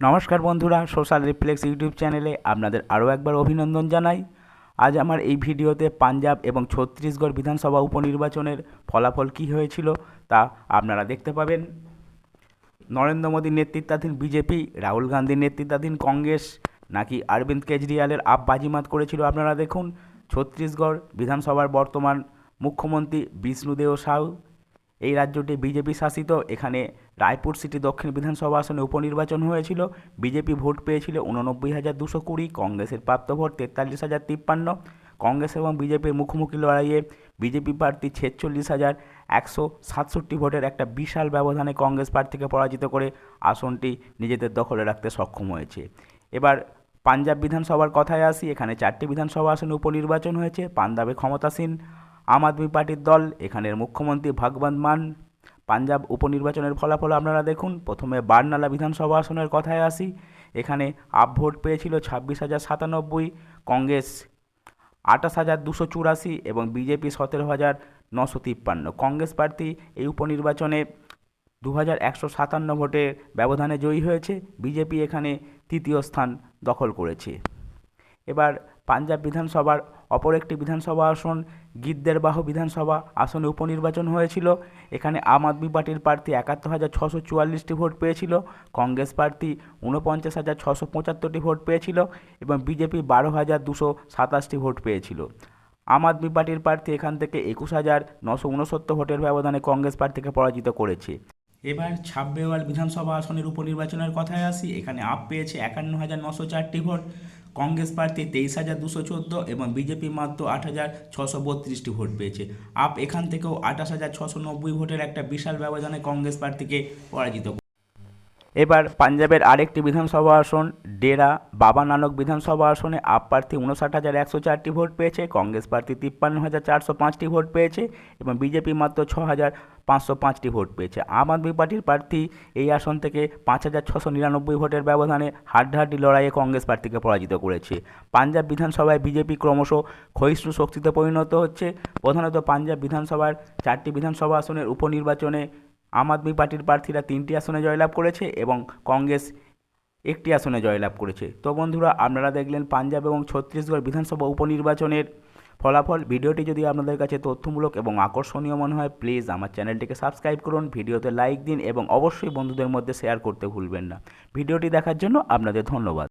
নমস্কার বন্ধুরা, social reflex YouTube চ্যানেলে আপনাদের আরও একবার অভিনন্দন জানাই। আজ আমার এই ভিডিওতে পাঞ্জাব এবং ছত্তিশগড় বিধানসভা উপনির্বাচনের ফলাফল কী হয়েছিল তা আপনারা দেখতে পাবেন। নরেন্দ্র মোদীর নেতৃত্বাধীন বিজেপি, রাহুল গান্ধীর নেতৃত্বাধীন কংগ্রেস, নাকি অরবিন্দ কেজরিওয়ালের আপ বাজিমাত করেছিল আপনারা দেখুন। ছত্তিশগড় বিধানসভার বর্তমান মুখ্যমন্ত্রী বিষ্ণুদেও সাউ এই রাজ্যটি বিজেপি শাসিত। এখানে রায়পুর সিটি দক্ষিণ বিধানসভা আসনে উপনির্বাচন হয়েছিল। বিজেপি ভোট পেয়েছিল উননব্বই হাজার দুশো কুড়ি, কংগ্রেসের প্রাপ্ত ভোট তেতাল্লিশ হাজার তিপ্পান্ন। কংগ্রেস এবং বিজেপির মুখোমুখি লড়াইয়ে বিজেপি প্রার্থী ছেচল্লিশ হাজার একশো সাতষট্টি ভোটের একটা বিশাল ব্যবধানে কংগ্রেস প্রার্থীকে পরাজিত করে আসনটি নিজেদের দখলে রাখতে সক্ষম হয়েছে। এবার পাঞ্জাব বিধানসভার কথায় আসি। এখানে চারটি বিধানসভা আসনে উপনির্বাচন হয়েছে। পাঞ্জাবে ক্ষমতাসীন আম আদমি পার্টির দল, এখানের মুখ্যমন্ত্রী ভগবন্ত মান। পাঞ্জাব উপনির্বাচনের ফলাফল আপনারা দেখুন। প্রথমে বারনালা বিধানসভা আসনের কথায় আসি। এখানে আপ ভোট পেয়েছিল ছাব্বিশ হাজার সাতানব্বই, কংগ্রেস আঠাশ হাজার দুশো চুরাশি এবং বিজেপি সতেরো হাজার নশো তিপ্পান্ন। কংগ্রেস প্রার্থী এই উপনির্বাচনে দু হাজার একশো সাতান্ন ভোটের ব্যবধানে জয়ী হয়েছে। বিজেপি এখানে তৃতীয় স্থান দখল করেছে। এবার পাঞ্জাব বিধানসভার অপর একটি বিধানসভা আসন গিদ্দেরবাহ বিধানসভা আসনে উপনির্বাচন হয়েছিল। এখানে আম আদমি পার্টির প্রার্থী একাত্তর হাজার ছশো চুয়াল্লিশটি ভোট পেয়েছিল, কংগ্রেস প্রার্থী ঊনপঞ্চাশ হাজার ছশো পঁচাত্তরটি ভোট পেয়েছিল এবং বিজেপি বারো হাজার দুশো সাতাশটি ভোট পেয়েছিল। আম আদমি পার্টির প্রার্থী এখান থেকে একুশ হাজার নশো উনসত্তর ভোটের ব্যবধানে কংগ্রেস প্রার্থীকে পরাজিত করেছে। এবার ছাব্বেওয়াল বিধানসভা আসনের উপনির্বাচনের কথায় আসি। এখানে আপ পেয়েছে একান্ন হাজার নশো চারটি ভোট। কংগ্রেস প্রার্থী তেইশ হাজার দুশো চোদ্দ এবং বিজেপি মাত্র আট হাজার ছশো বত্রিশটি ভোট পেয়েছে আপ এখান থেকেও আঠাশ হাজার ছশো নব্বই ভোটের একটা বিশাল ব্যবধানে কংগ্রেস প্রার্থীকে পরাজিত। এবার পাঞ্জাবের আরেকটি বিধানসভা আসন, ডেরা বাবা নানক বিধানসভা আসনে আপ প্রার্থী উনষাট হাজার একশো চারটি ভোট পেয়েছে, কংগ্রেস প্রার্থী তিপ্পান্ন হাজার চারশো পাঁচটি ভোট পেয়েছে এবং বিজেপি মাত্র ছ হাজার পাঁচশো পাঁচটি ভোট পেয়েছে। আম আদমি পার্টির প্রার্থী এই আসন থেকে পাঁচ হাজার ছশো নিরানব্বই ভোটের ব্যবধানে হাড্ডাহাড্ডি লড়াইয়ে কংগ্রেস প্রার্থীকে পরাজিত করেছে। পাঞ্জাব বিধানসভায় বিজেপি ক্রমশ ক্ষয়িষ্ণু শক্তিতে পরিণত হচ্ছে। প্রধানত পাঞ্জাব বিধানসভার চারটি বিধানসভা আসনের উপনির্বাচনে আম আদমি পার্টির প্রার্থীরা তিনটি আসনে জয়লাভ করেছে এবং কংগ্রেস একটি আসনে জয়লাভ করেছে। তো বন্ধুরা, আপনারা দেখলেন পাঞ্জাব এবং ছত্তিশগড় বিধানসভা উপনির্বাচনের ফলাফল। ভিডিওটি যদি আপনাদের কাছে তথ্যমূলক এবং আকর্ষণীয় মনে হয় প্লিজ আমার চ্যানেলটিকে সাবস্ক্রাইব করুন, ভিডিওতে লাইক দিন এবং অবশ্যই বন্ধুদের মধ্যে শেয়ার করতে ভুলবেন না। ভিডিওটি দেখার জন্য আপনাদের ধন্যবাদ।